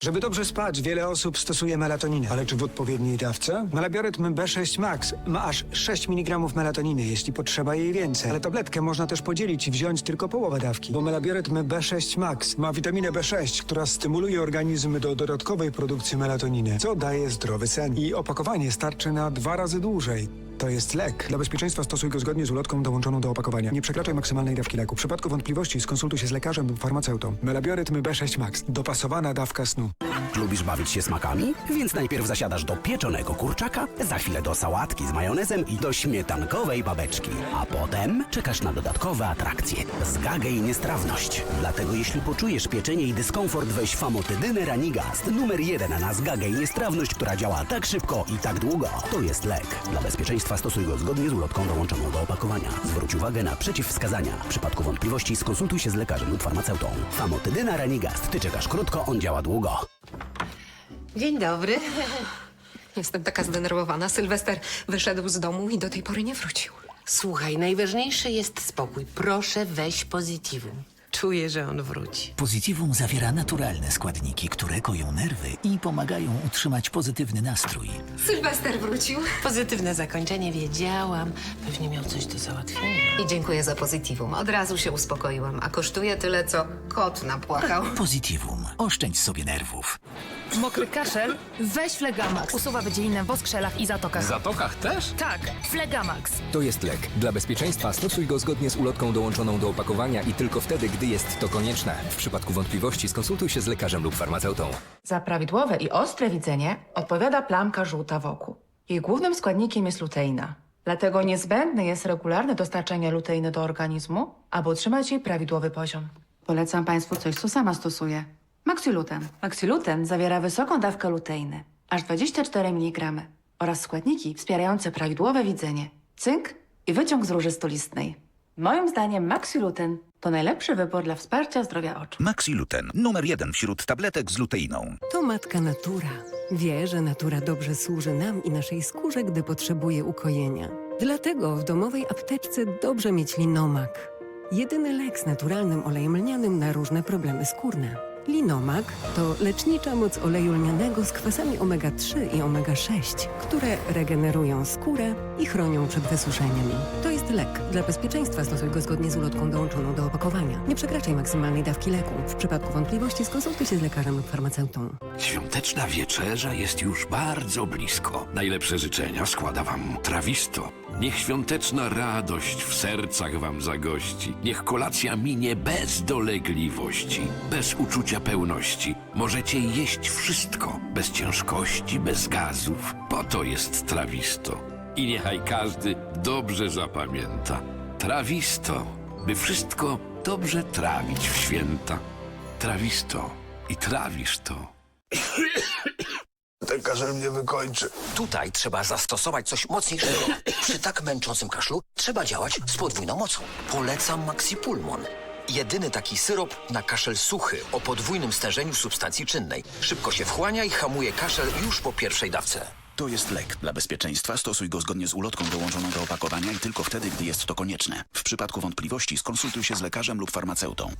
Żeby dobrze spać, wiele osób stosuje melatoninę. Ale czy w odpowiedniej dawce? Melabiorytm B6 Max ma aż 6 mg melatoniny, jeśli potrzeba jej więcej. Ale tabletkę można też podzielić i wziąć tylko połowę dawki. Bo melabiorytm B6 Max ma witaminę B6, która stymuluje organizm do dodatkowej produkcji melatoniny, co daje zdrowy sen. I opakowanie starczy na dwa razy dłużej. To jest lek. Dla bezpieczeństwa stosuj go zgodnie z ulotką dołączoną do opakowania. Nie przekraczaj maksymalnej dawki leku. W przypadku wątpliwości skonsultuj się z lekarzem lub farmaceutą. Melabiorytm B6 Max. Dopasowana dawka snu. Lubisz bawić się smakami? Więc najpierw zasiadasz do pieczonego kurczaka, za chwilę do sałatki z majonezem i do śmietankowej babeczki. A potem czekasz na dodatkowe atrakcje. Zgagę i niestrawność. Dlatego jeśli poczujesz pieczenie i dyskomfort, weź famotydynę Ranigast. Numer jeden na zgagę i niestrawność, która działa tak szybko i tak długo. To jest lek. Dla bezpieczeństwa stosuj go zgodnie z ulotką dołączoną do opakowania. Zwróć uwagę na przeciwwskazania. W przypadku wątpliwości skonsultuj się z lekarzem lub farmaceutą. Famotydyna Ranigast. Ty czekasz krótko, on działa długo. Dzień dobry. Jestem taka zdenerwowana. Sylwester wyszedł z domu i do tej pory nie wrócił. Słuchaj, najważniejszy jest spokój. Proszę weź pozytywum. Czuję, że on wróci. Pozytywum zawiera naturalne składniki, które koją nerwy i pomagają utrzymać pozytywny nastrój. Sylwester wrócił. Pozytywne zakończenie wiedziałam. Pewnie miał coś do załatwienia. I dziękuję za pozytywum. Od razu się uspokoiłam, a kosztuje tyle, co kot napłakał. Pozytywum. Oszczędź sobie nerwów. Mokry kaszel? Weź Flegamax. Usuwa wydzielinę w oskrzelach i zatokach. W zatokach też? Tak, Flegamax. To jest lek. Dla bezpieczeństwa stosuj go zgodnie z ulotką dołączoną do opakowania i tylko wtedy, gdy jest to konieczne. W przypadku wątpliwości skonsultuj się z lekarzem lub farmaceutą. Za prawidłowe i ostre widzenie odpowiada plamka żółta wokół. Jej głównym składnikiem jest luteina. Dlatego niezbędne jest regularne dostarczanie luteiny do organizmu, aby utrzymać jej prawidłowy poziom. Polecam Państwu coś, co sama stosuję. Maxiluten. Maxiluten zawiera wysoką dawkę luteiny, aż 24 mg, oraz składniki wspierające prawidłowe widzenie, cynk i wyciąg z róży stolistnej. Moim zdaniem Maxiluten to najlepszy wybór dla wsparcia zdrowia oczu. Maxiluten, numer jeden wśród tabletek z luteiną. To matka natura. Wie, że natura dobrze służy nam i naszej skórze, gdy potrzebuje ukojenia. Dlatego w domowej apteczce dobrze mieć linomak. Jedyny lek z naturalnym olejem lnianym na różne problemy skórne. Linomak to lecznicza moc oleju lnianego z kwasami omega-3 i omega-6, które regenerują skórę i chronią przed wysuszeniem. To jest lek. Dla bezpieczeństwa stosuj go zgodnie z ulotką dołączoną do opakowania. Nie przekraczaj maksymalnej dawki leku. W przypadku wątpliwości skonsultuj się z lekarzem lub farmaceutą. Świąteczna wieczerza jest już bardzo blisko. Najlepsze życzenia składa wam Trawisto. Niech świąteczna radość w sercach wam zagości. Niech kolacja minie bez dolegliwości, bez uczucia pełności. Możecie jeść wszystko, bez ciężkości, bez gazów. Po to jest Trawisto. I niechaj każdy dobrze zapamięta. Trawisto, by wszystko dobrze trawić w święta. Trawisto i trawisz to. Kaszel mnie wykończy. Tutaj trzeba zastosować coś mocniejszego. Przy tak męczącym kaszlu trzeba działać z podwójną mocą. Polecam Maxipulmon. Jedyny taki syrop na kaszel suchy o podwójnym stężeniu substancji czynnej. Szybko się wchłania i hamuje kaszel już po pierwszej dawce. To jest lek. Dla bezpieczeństwa stosuj go zgodnie z ulotką dołączoną do opakowania i tylko wtedy, gdy jest to konieczne. W przypadku wątpliwości skonsultuj się z lekarzem lub farmaceutą.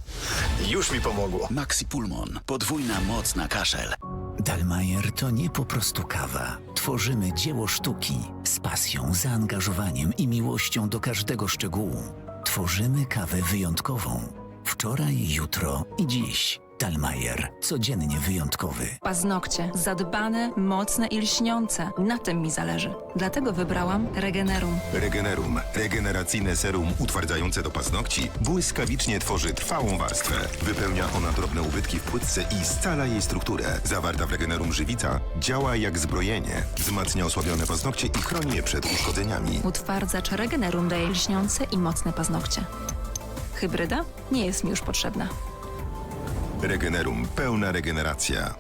Już mi pomogło. Maxipulmon. Podwójna moc na kaszel. Dalmajer to nie po prostu kawa. Tworzymy dzieło sztuki z pasją, zaangażowaniem i miłością do każdego szczegółu. Tworzymy kawę wyjątkową. Wczoraj, jutro i dziś. Dalmajer. Codziennie wyjątkowy. Paznokcie. Zadbane, mocne i lśniące. Na tym mi zależy. Dlatego wybrałam Regenerum. Regenerum. Regeneracyjne serum utwardzające do paznokci błyskawicznie tworzy trwałą warstwę. Wypełnia ona drobne ubytki w płytce i scala jej strukturę. Zawarta w Regenerum żywica działa jak zbrojenie. Wzmacnia osłabione paznokcie i chroni je przed uszkodzeniami. Utwardzacz Regenerum daje lśniące i mocne paznokcie. Hybryda nie jest mi już potrzebna. Regenerum. Pełna regeneracja.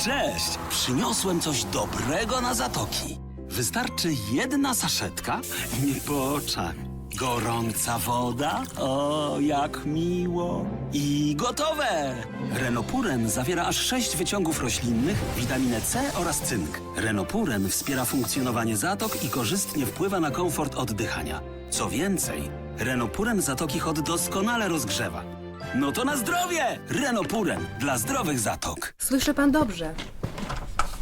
Cześć! Przyniosłem coś dobrego na zatoki. Wystarczy jedna saszetka i nie po oczach. Gorąca woda? O, jak miło. I gotowe! Renopuren zawiera aż sześć wyciągów roślinnych, witaminę C oraz cynk. Renopuren wspiera funkcjonowanie zatok i korzystnie wpływa na komfort oddychania. Co więcej, Renopuren Zatoki Hot doskonale rozgrzewa. No to na zdrowie! Renopuren dla zdrowych zatok. Słyszy pan dobrze.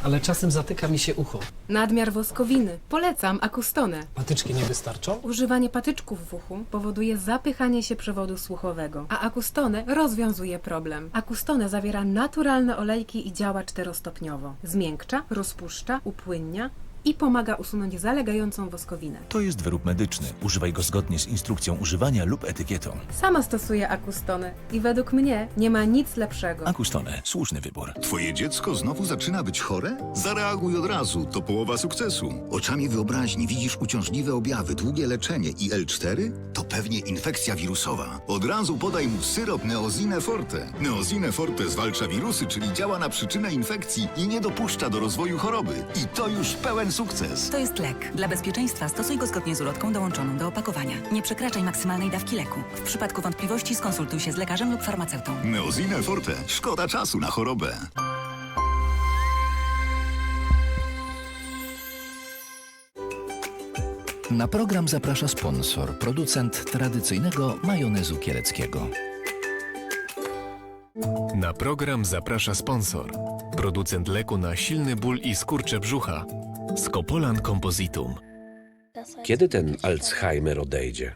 Ale czasem zatyka mi się ucho. Nadmiar woskowiny. Polecam akustonę. Patyczki nie wystarczą? Używanie patyczków w uchu powoduje zapychanie się przewodu słuchowego, a akustonę rozwiązuje problem. Akustonę zawiera naturalne olejki i działa czterostopniowo. Zmiękcza, rozpuszcza, upłynnia i pomaga usunąć zalegającą woskowinę. To jest wyrób medyczny. Używaj go zgodnie z instrukcją używania lub etykietą. Sama stosuję akustonę i według mnie nie ma nic lepszego. Akustone. Słuszny wybór. Twoje dziecko znowu zaczyna być chore? Zareaguj od razu, to połowa sukcesu. Oczami wyobraźni widzisz uciążliwe objawy, długie leczenie i L4? To pewnie infekcja wirusowa. Od razu podaj mu syrop Neozine Forte. Neozine Forte zwalcza wirusy, czyli działa na przyczynę infekcji i nie dopuszcza do rozwoju choroby. I to już pełen sukces. To jest lek. Dla bezpieczeństwa stosuj go zgodnie z ulotką dołączoną do opakowania. Nie przekraczaj maksymalnej dawki leku. W przypadku wątpliwości skonsultuj się z lekarzem lub farmaceutą. Neozine Forte. Szkoda czasu na chorobę. Na program zaprasza sponsor, producent tradycyjnego majonezu kieleckiego. Na program zaprasza sponsor. Producent leku na silny ból i skurcze brzucha. Skopolan Compositum. Kiedy ten Alzheimer odejdzie?